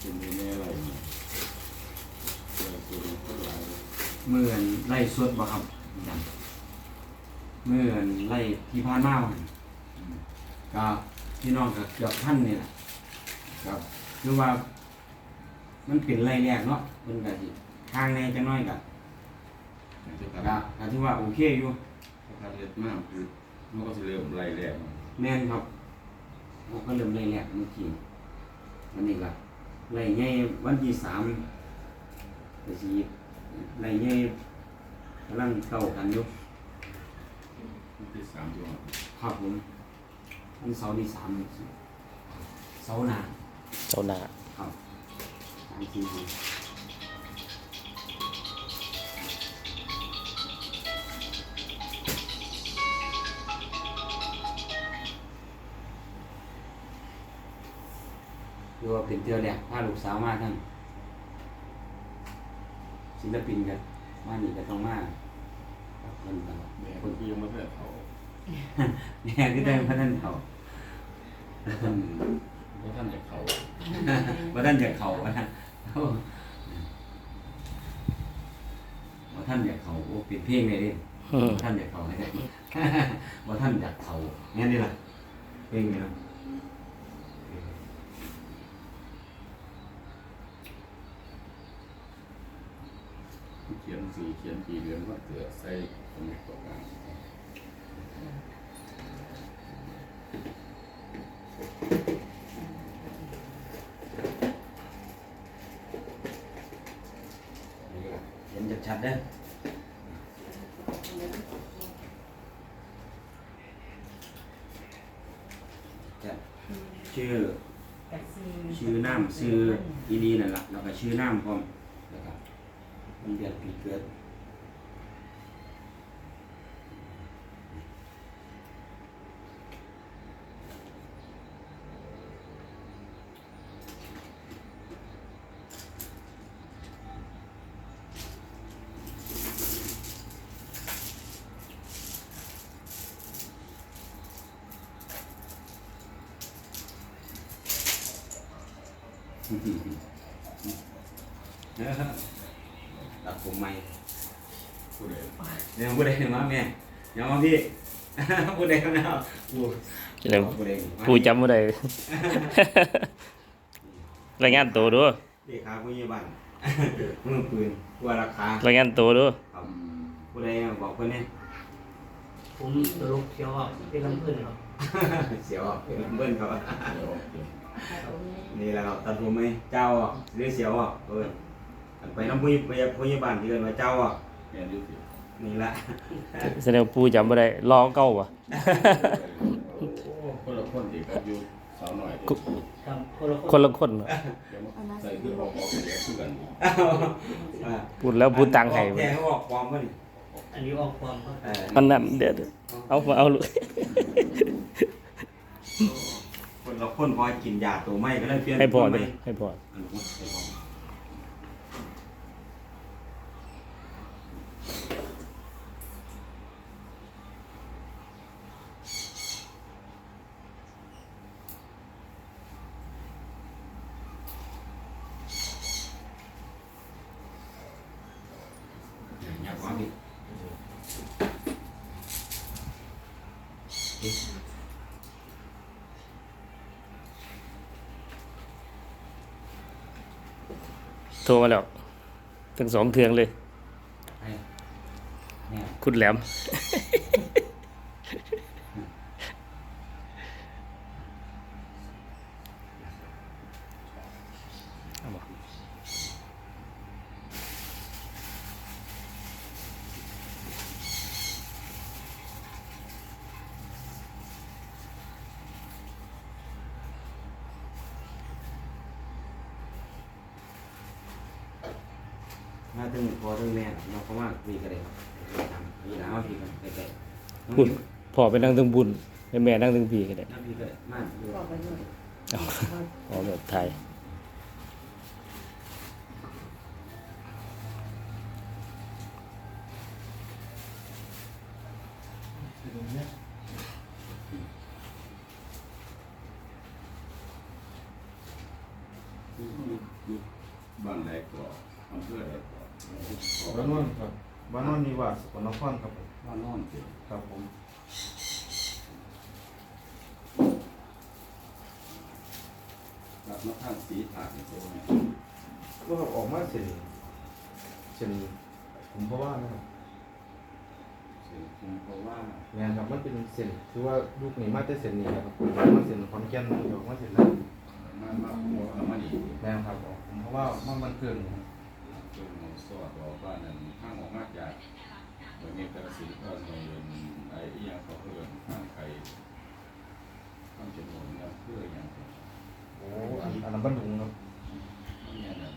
เป็นในแม่อะไรเนี่ยเจอตัวคนหลายเมื่อนไล่สวดบ่ครับอาจารย์เมื่อนไล่ที่ผ่านมาวันก็พี่น้องกับเกือบท่านนี่แหละครับ คือว่า มันเป็นไล่แรกเนาะเพิ่นก็สิทางในจังน้อยก็อาจจะก็กลับก็ถือว่าโอเคอยู่ถ้าเล็ดมากคือมันก็จะเริ่มไล่แรงแม่นครับเราก็เริ่มไล่แรกเมื่อกี้วันนี้ก็ ไล่ใหญ่วันที่สามก็สิไล่ใหญ่กำลังเข้ากันอยู่ที่สามตัวครับผมวันเสาร์ที่สามเสาร์หน้าเจ้าหน้าครับสามสี่ วันหรือว่าเป็นเตือแหลกพาลูกสาวมาทั้งศิลปินกันมานี่ก็ต้องมาครับเพิ่นก็แม่คนที่ยังไม่ได้เขาแม่คือได้พระท่านเขาท่านเพราะท่านจะเขาพระท่านอยากเขาพระท่านพระท่านอยากเขาโอ้ปิดเพลงเลยดิอืมพระท่านอยากเขาให้ได้พระท่านอยากเขางั้นนี่ล่ะเพลงนี้เนาะ ขียนสีเขียนปีเดือนว่าเสือใส่สมัยก่อกันนี่ล่ะเห็นชัดๆเด้อชื่อ ชื่อน้ำชื่ออีดีนั่นแหละแล้วก็ชื่อน้ำพร้อม Kemudian pikat Yeah. ตัดผมใหม่ผู้ใดเนี่ยผู้ใดมาแม่ยังมาพี่ผู้ใดมาเอาผู้จะได้ผู้ใดมาผู้จำบ่ได้รายงานตัวดูเด็กขาผู้ใหญ่บ้านมือปืนกลัวราคารายงานตัวดูครับผู้ใดบอกเพิ่นเนี่ยผมตลกเชียวอะเป็นลำเพื่อนครับเสียวอะเป็นเบิ้ลเขาอะเดี๋ยวเดี๋ยวนี่แหละครับตัดผมไหมเจ้าอะหรือเสียวอะเพิ่น ไปน้ำผู้ใหญ่ผู้ใหญ่บ้านที่เอิ้นว่าเจ้าอะแม่นอยุ่สินี่แหละแสดงว่าผู้จำบ่ได้รอเก่าว่ะโอ้คนละคนดีกับอยู่สาวหน่อยเกุครับคนละคนละคนว่ะดี๋ยวมาใส่คือออกออกแยกคือกันอ่าพูดแล้วพูดตังค์ให้แกเขาบอกความว่านี่อันนี้ออกความครับเอออันนั้นเดี๋ยวๆเอามาเอาลูกคนเราคนพอกินยาตัวไม่ก็เลยเปลี่ยนให้พอตัวเลไม่ยให้พอ อันนี้ให้พออ ทรมาแล้วทั้งสองเทืองเลยไอ้เนี่ยคุณแหลม มาถึงพอถึงแม่เราก็ว่าคุยกันเลยครับทำนี่แล้วพี่กันไปแต่พูดพอไปนั่งถึงบุญให้แม่นั่งถึงพี่ก็ได้น้ำพี่ก็ได้มากอยู่เอาเอาแบบไทยออยู่บ้านใดก่อนอำเภอใดก่อน บ้านโนนครับบ้านโนนนิวาสสกลนครครับผมบ้านโนอนเจ็ดครับผมรับมาทางสีถาดในตัวเนี่ยก็ออกมาเส้นเส้นผมเพราะว่านะครับเสียงคุณเพราะว่าแม่นครับมันเป็นเส้นคือว่าลูกนี่มาแต่เส้นนี้นะครับผมมาเส้นขอนแก่นมันออกมาเส้นนั้นมามาหัวเอามาอีก แม่นครับออกผมเพราะว่ามันมันเกินจนห มดสอดออกบ้านนั้นข้างออกมาจากเมืองเมกาสินก็ในเรือนไอ้อีหยังเขาเรือนข้างไข่ข้างจมูกเนี่ยเพื่ออย่างเดียวโอ้อันอันนั้นบ้านดุงครับมันเนี่ยนะ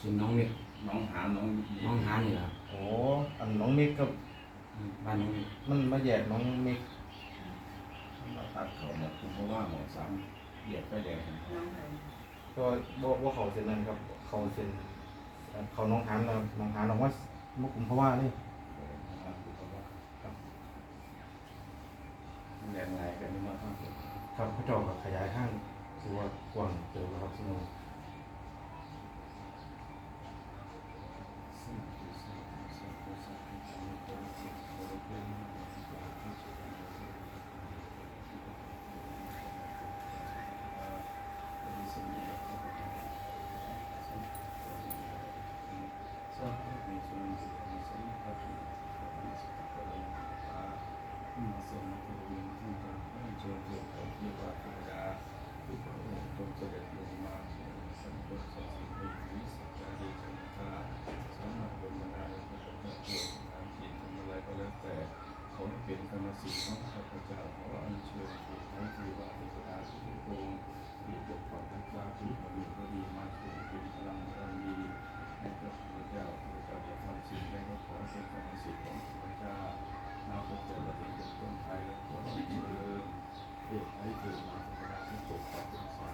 ซึ่งน้องเม็กน้องหานน้องน้องหานี่แหละครับโอ้อันน้องเมฆครับบ้านน้องเม็กมันมาแยกน้องเมฆมาตัดเขาหมดคุณเพราะว่าหมดซ้ำเหยียบไปแดงก็บ่บ่เขาเส้นนั้นครับ เขาเส้น เขาน้องหานนะครับน้องหานออกมามุกุมเพราะว่านี่แรงไงกันนี่มาทั้งหมดครับพระเจ้ากับขยายห้างคือว่ากว้างเจอครับสนุก ขอเป็นกรรมสิทธิ์ของข้าพเจ้าขออัญเชิญผู้ใช้คือว่าเทวดาทุกองค์ มีปกปักรักษาผู้บริสุทธิ์ดีมาถึงเป็นพลังบารมี ให้พระพุทธเจ้าพระเจ้าจะทำสิ่งใดก็ขอเป็นกรรมสิทธิ์ของพระเจ้านาพระเจ้าและเป็นคนไทยและขอให้เจริญเด็กให้เกิดมาเทวดาที่ปกปักรักษา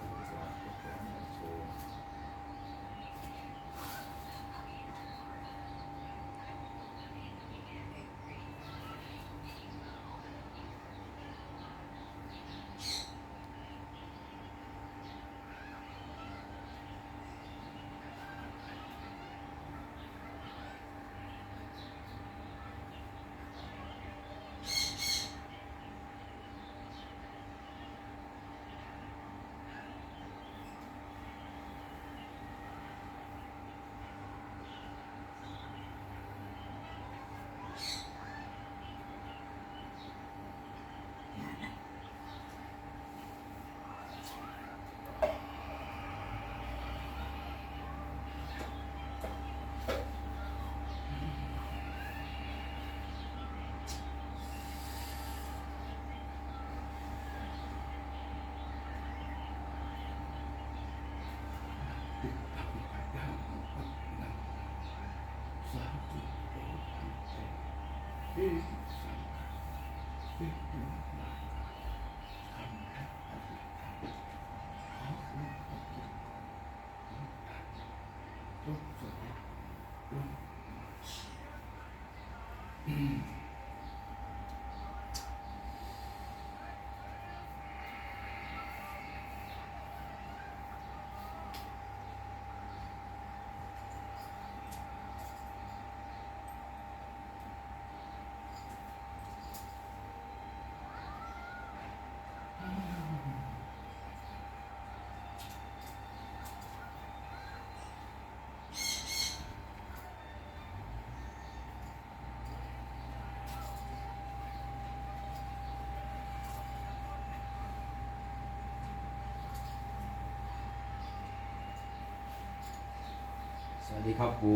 ลูกหลา วัสดีครับปู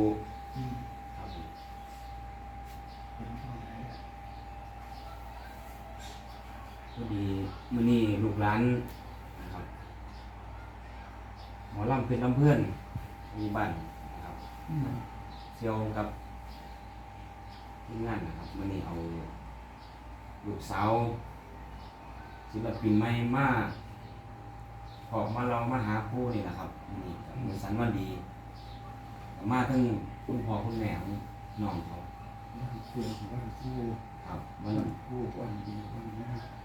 พอดีมื้อนี้ลูกหลานนะครับหมอลำเป็นลำเพื่อนมีบ้านนะครับเซียวกับทีมงานนะครับมื้อนี้เอาลูกสาวศิลปินใหม่มาออกมาเรามาหาผู้นี่แหละครับมื้อนี้กับมือสันวันดี มาทั้งคุณพ่อคุณแม่ของน้องเขาเพื่อนบ้านคู่ครับมันคู่วันดีวันนี้ค